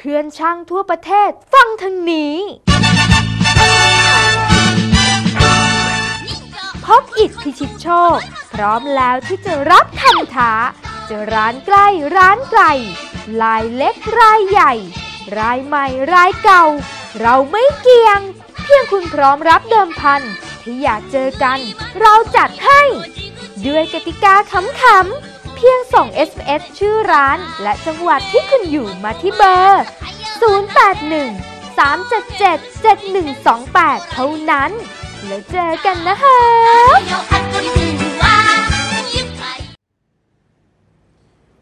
เพื่อนช่างทั่วประเทศ ฟังทางนี้ พบอิดพิชิตโชค พร้อมแล้วที่จะรับคำท้า จะร้านใกล้ร้านไกลรายเล็กรายใหญ่ รายใหม่รายเก่า เราไม่เกี่ยง เพียงคุณพร้อมรับเดิมพันที่อยากเจอกัน เราจัดให้ ด้วยกติกาขำๆ พียงส่ง SMS ชื่อร้าน และจังหวัดที่คุณอยู่มาที่เบอร์ 081 377 7128 เท่านั้น แล้วเจอกันนะคะ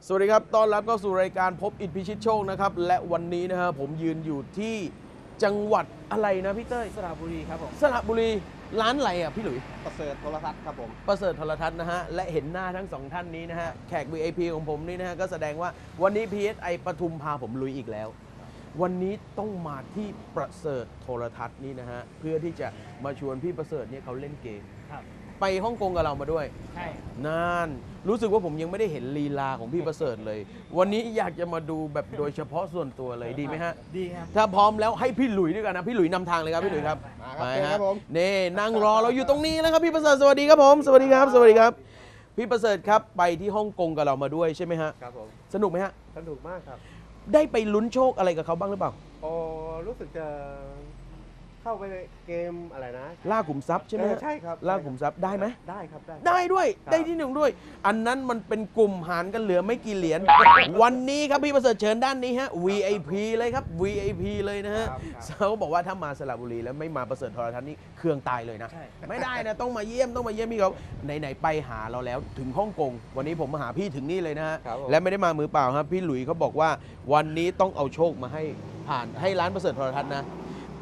สวัสดีครับ ต้อนรับเข้าสู่รายการพบอิทพิชิตโชคนะครับ และวันนี้นะฮะผมยืนอยู่ที่จังหวัดอะไรนะพี่เต้ย สระบุรีครับผม สระบุรี ร้านอะไรอะพี่หลุย ประเสริฐโทรทัศน์ครับผม ประเสริฐโทรทัศน์นะฮะ และเห็นหน้าทั้งสองท่านนี้นะฮะ แขก VIP ของผมนี่นะฮะ ก็แสดงว่าวันนี้ PSI ปทุมพาผมลุยอีกแล้ว วันนี้ต้องมาที่ประเสริฐโทรทัศน์นี่นะฮะ เพื่อที่จะมาชวนพี่ประเสริฐเนี่ยเขาเล่นเกม ครับ ไปฮ่องกงกับเรามาด้วย ใช่นั่นรู้สึกว่าผมยังไม่ได้เห็นลีลาของพี่ประเสริฐเลย วันนี้อยากจะมาดูแบบโดยเฉพาะส่วนตัวเลยดีไหมฮะ ดีครับ ถ้าพร้อมแล้วให้พี่หลุยด้วยกันนะ พี่หลุยนำทางเลยครับพี่หลุยครับมาครับไปเชิญครับผมเน่นั่งรอเราอยู่ตรงนี้แล้วครับพี่ประเสริฐสวัสดีครับผม สวัสดีครับ สวัสดีครับ พี่ประเสริฐครับไปที่ฮ่องกงกับเรามาด้วยใช่ไหมฮะครับผมสนุกไหมฮะสนุกมากครับ ได้ไปลุ้นโชคอะไรกับเขาบ้างหรือเปล่า โอ้รู้สึกจะ เข้าไปในเกมอะไรนะ ล่าขุมทรัพย์ใช่ไหมเอฮะอใช่ครับ ล่าขุมทรัพย์ได้ไหม ได้ครับ ได้ ได้ด้วย ครับ ได้ที่หนึ่งด้วย อันนั้นมันเป็นกลุ่มหารกันเหลือไม่กี่เหรียญ วันนี้ครับพี่ประเสริฐเชิญด้านนี้ฮะ VIP เลยครับ VIP เลยนะฮะครับครับเขาบอกว่าถ้ามาสระบุรีแล้วไม่มาประเสริฐโทรทัศน์นี่เครื่องตายเลยนะใช่ไม่ได้นะ ต้องมาเยี่ยมต้องมาเยี่ยมพี่เขาไหนๆไปหาเราแล้วถึงฮ่องกง วันนี้ผมมาหาพี่ถึงนี่เลยนะฮะ ครับผม และไม่ได้มามือเปล่าครับ พี่หลุยเขาบอกว่า วันนี้ต้องเอาโชคมาให้ผ่านให้ร้านประเสริฐโทรทัศน์นะ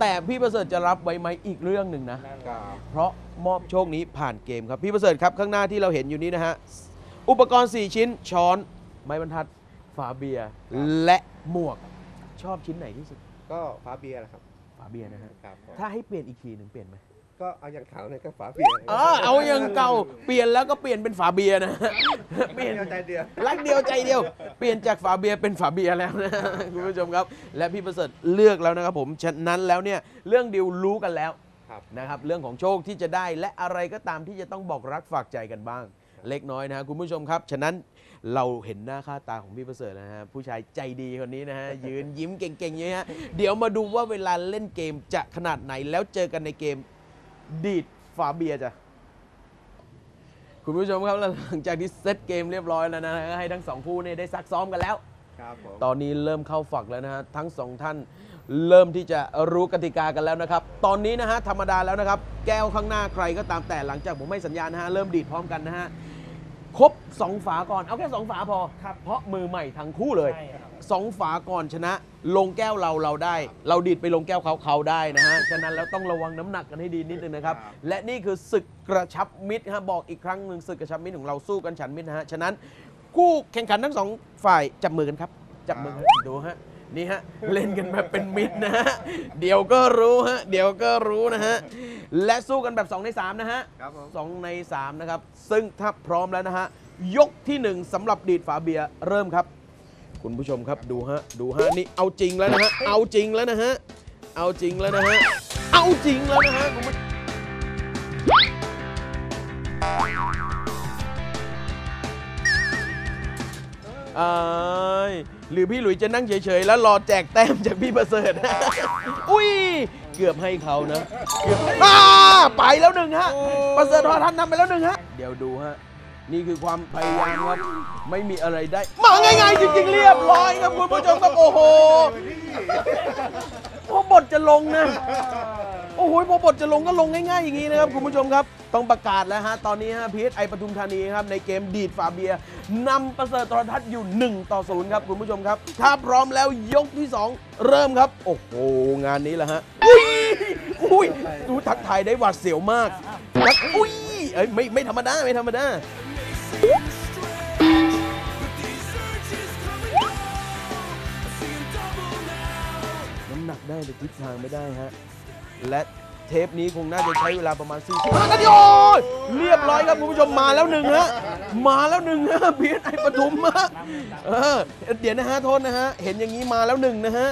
แต่พี่ประเสริฐจะรับไว้ไหมอีกเรื่องหนึ่งนะ ครับเพราะมอบโชคนี้ผ่านเกมครับ พี่ประเสริฐครับข้างหน้าที่เราเห็นอยู่นี้นะฮะ อุปกรณ์ 4 ชิ้น ช้อน ไม้บรรทัด ฝาเบียร์และหมวก ชอบชิ้นไหนที่สุด ก็ฝาเบียร์นะครับ ฝาเบียร์นะฮะ ครับผม ถ้าให้เปลี่ยนอีกทีหนึ่งเปลี่ยนไหม ก็เอาอย่างขาวเนี่ยก็ฝาเบียร์เออเอาอย่างเก่าเปลี่ยนแล้วก็เปลี่ยนเป็นฝาเบียร์นะฮะเปลี่ยนเดียวใจเดียวรักเดียวใจเดียว เปลี่ยนจากฝาเบียร์เป็นฝาเบียร์แล้วนะคุณผู้ชมครับ และพี่ประเสริฐเลือกแล้วนะครับผมฉะนั้นแล้วเนี่ยเรื่องดิวรู้กันแล้วครับนะครับเรื่องของโชคที่จะได้และอะไรก็ตามที่จะต้องบอกรักฝากใจกันบ้าง เล็กน้อยนะฮะคุณผู้ชมครับ ฉะนั้นเราเห็นหน้าค่าตาของพี่ประเสริฐนะฮะผู้ชายใจดีคนนี้นะฮะยืนยิ้มเก่งๆอย่างนี้ฮะเดี๋ยวมาดูว่าเวลาเล่นเกมจะขนาดไหนแล้วเจอกันในเกม ดีดฝาเบียร์จ้ะคุณผู้ชมครับแล้วหลังจากที่เซตเกมเรียบร้อยแล้วนะฮะให้ทั้งสองคู่เนี่ยได้ซักซ้อมกันแล้ว ครับผมตอนนี้เริ่มเข้าฝักแล้วนะฮะทั้งสองท่านเริ่มที่จะรู้กติกากันแล้วนะครับ ตอนนี้นะฮะธรรมดาแล้วนะครับ แก้วข้างหน้าใครก็ตามแต่หลังจากผมให้สัญญาณนะฮะเริ่มดีดพร้อมกันนะฮะ ครบ2ฝาก่อนเอาแค่2ฝาพอเพราะมือใหม่ทั้งคู่เลยใช่ครับ สองฝาก่อนชนะ ลงแก้วเราเราได้ เราดีดไปลงแก้วเขาเขาได้นะฮะ ฉะนั้นแล้วต้องระวังน้ำหนักกันให้ดีนิดนึงนะครับครับ และนี่คือศึกกระชับมิตรฮะบอกอีกครั้งหนึ่งศึกกระชับมิตรของเราสู้กันฉันมิตรนะฮะฉะนั้น คู่แข่งขันทั้งสองฝ่ายจับมือกันครับ จับมือกันดูฮะ นี่ฮะเล่นกันแบบเป็นมิตรนะฮะเดี๋ยวก็รู้ฮะเดี๋ยวก็รู้นะฮะและสู้กันแบบ 2 ใน 3 นะฮะครับผม สองใน 3 นะครับ ซึ่งถ้าพร้อมแล้วนะฮะ ยกที่ 1สำหรับดีดฝาเบียร์เริ่มครับ คุณผู้ชมครับดูฮะดูฮะนี่เอาจริงแล้วนะฮะเอาจริงแล้วนะฮะเอาจริงแล้วนะฮะเอาจริงแล้วนะฮะคุณผู้ เอ้ยหรือพี่หลุยจะนั่งเฉยๆ แล้วรอแจกแต้มจากพี่ประเสริฐ อุ้ย เกือบให้เขานะเกือบอ่าไปแล้วหนึ่งฮะ ประเสริฐทอทันนำไปแล้วหนึ่งฮะ เดี๋ยวดูฮะ นี่คือความพยายามครับ ไม่มีอะไรได้ มาง่ายๆ จริงๆ เรียบร้อยครับคุณผู้ชมครับโอ้โหพอบทจะลงนะ โอ้โหพอบทจะลงก็ลงง่ายๆ อย่างนี้นะครับคุณผู้ชมครับ ต้องประกาศแล้วฮะ ตอนนี้ฮะพีเอสไอปทุมธานีครับ ในเกมดีดฝาเบียนำประเสริฐโทรทัศน์อยู่ 1 ต่อ 0 ครับ คุณผู้ชมครับ ถ้าพร้อมแล้วยกที่ 2 เริ่มครับ โอ้โห งานนี้แหละฮะ อุ้ย อุ้ย ดูทักทายได้หวาดเสียวมากทักอุ้ยเอ้ยไม่ไม่ธรรมดา ไม่ธรรมดาน้ำหนักได้แต่ทิศทางไม่ได้ฮะและ เทปนี้คงน่าจะใช้เวลาประมาณ4 5นาทีโอ้ยเรียบร้อยครับคุณผู้ชมมาแล้วหนึ่งฮะมาแล้วหนึ่งนะเพีเอสไอปทุมฮะเออเดี๋ยวนะฮะโทษนะฮะเห็นอย่างนี้มาแล้วหนึ่งนะฮะ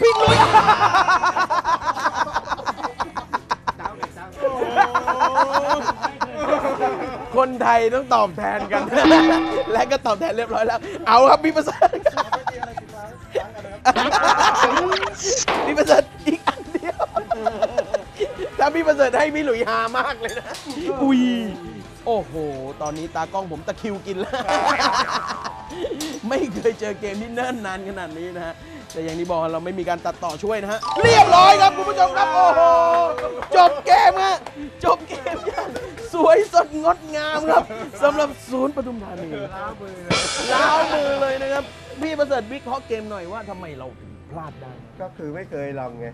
พี่ลุย ไทยต้องตอบแทนกัน และก็ตอบแทนเรียบร้อยแล้ว เอาครับพี่ประเสริฐพี่ประเสริฐอีกอันเดียวถ้าพี่ประเสริฐให้พี่หลุยฮามากเลยนะอุ้ยโอ้โห ตอนนี้ตากล้องผมตะคริวกินแล้ว ไม่เคยเจอเกมที่เนิ่นนานขนาดนี้นะฮะ แต่อย่างที่บอกเราไม่มีการตัดต่อช่วยนะฮะ เรียบร้อยครับคุณผู้ชมครับ โอ้โห จบเกมฮะ จบเกมอย่าง สวยสดงดงามครับสำหรับศูนย์ปทุมธานีล้ามือล้าวมือเลยนะครับ พี่ประเสริฐวิเคราะห์เกมหน่อยว่าทำไมเราถึงพลาดได้ ก็คือไม่เคยลองไง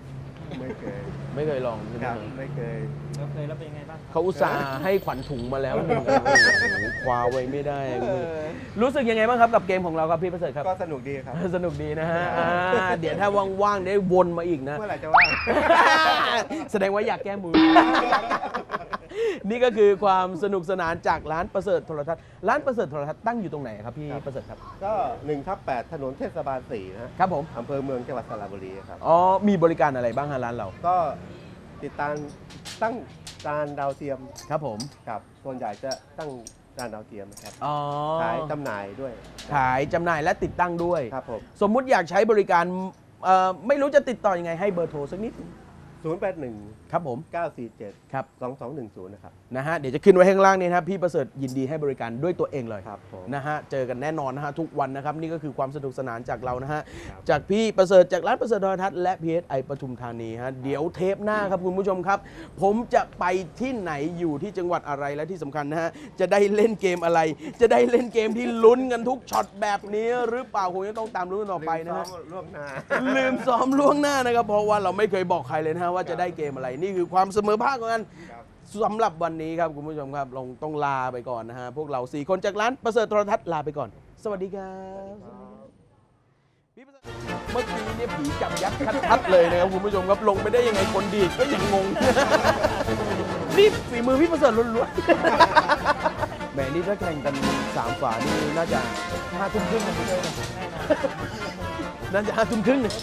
ไม่เคย ไม่เคยลองใช่ไหมครับครับไม่เคยเราเคยแล้วเป็นยังไงบ้างเขาอุตส่าห์ให้ขวัญถุงมาแล้วหนึ่งโอ้โหคว้าไว้ไม่ได้ รู้สึกยังไงบ้างครับกับเกมของเราครับพี่ประเสริฐครับ ก็สนุกดีครับ สนุกดีนะฮะอ่าเดี๋ยวถ้าว่างๆได้วนมาอีกนะ เมื่อไหร่จะว่าง แสดงว่าอยากแก้มือ นี่ก็คือความสนุกสนานจากร้านประเสริฐโทรทัศน์ร้านประเสริฐโทรทัศน์ตั้งอยู่ตรงไหนครับพี่ครับประเสริฐครับก็1ทับ8ถนนเทศบาล4นะฮะครับผมอำเภอเมืองจังหวัดสระบุรีครับอ๋อมีบริการอะไรบ้างฮะร้านเรา ก็ติดตามตั้งจานดาวเทียมครับผมครับส่วนใหญ่จะตั้งจานดาวเทียมนะครับอ๋อขายจำหน่ายด้วย ขายจำหน่ายและติดตั้งด้วยครับผมสมมุติอยากใช้บริการเอ่อไม่รู้จะติดต่อยังไงให้เบอร์โทรสักนิด 081 ครับผม 947 ครับ 2210 นะครับ นะฮะ เดี๋ยวจะขึ้นไว้ข้างล่างนี้นะครับ พี่ประเสริฐยินดีให้บริการด้วยตัวเองเลยครับผมนะฮะ เจอกันแน่นอนนะฮะ ทุกวันนะครับ นี่ก็คือความสนุกสนานจากเรานะฮะ จากพี่ประเสริฐจากร้านประเสริฐโทรทัศน์และ PSI ปทุมธานีฮะ เดี๋ยวเทปหน้าครับคุณผู้ชมครับ ผมจะไปที่ไหนอยู่ที่จังหวัดอะไรและที่สำคัญนะฮะ จะได้เล่นเกมอะไร จะได้เล่นเกมที่ลุ้นกันทุกช็อตแบบนี้หรือเปล่าคงจะต้องตามลุ้นกันต่อไปนะฮะลืมซ้อมล่วงหน้าลืมซ้อมล่วงหน้านะครับ เพราะว่าเราไม่เคยบอกใครเลยนะฮะว่าจะได้เกมอะไรนี่คือความเสมอภาคของกันครับสำหรับวันนี้ครับคุณผู้ชมครับลงต้องลาไปก่อนนะฮะพวกเราสี่คนจากร้านประเสริฐโทรทัศน์ลาไปก่อน สวัสดีครับพี่ประเสริฐเมื่อกี้เนี่ยผีจับยัดคัดๆเลยนะครับคุณผู้ชมครับลงไปได้ยังไงคนดีดก็ยังงงนี่ฝีมือพี่ประเสริฐล้วนๆแหมนี่ถ้าแข่งกันสามฝานี่น่าจะห้าทุ่มครึ่งนะพี่เต้ยนะน่าจะห้าทุ่มครึ่งนะ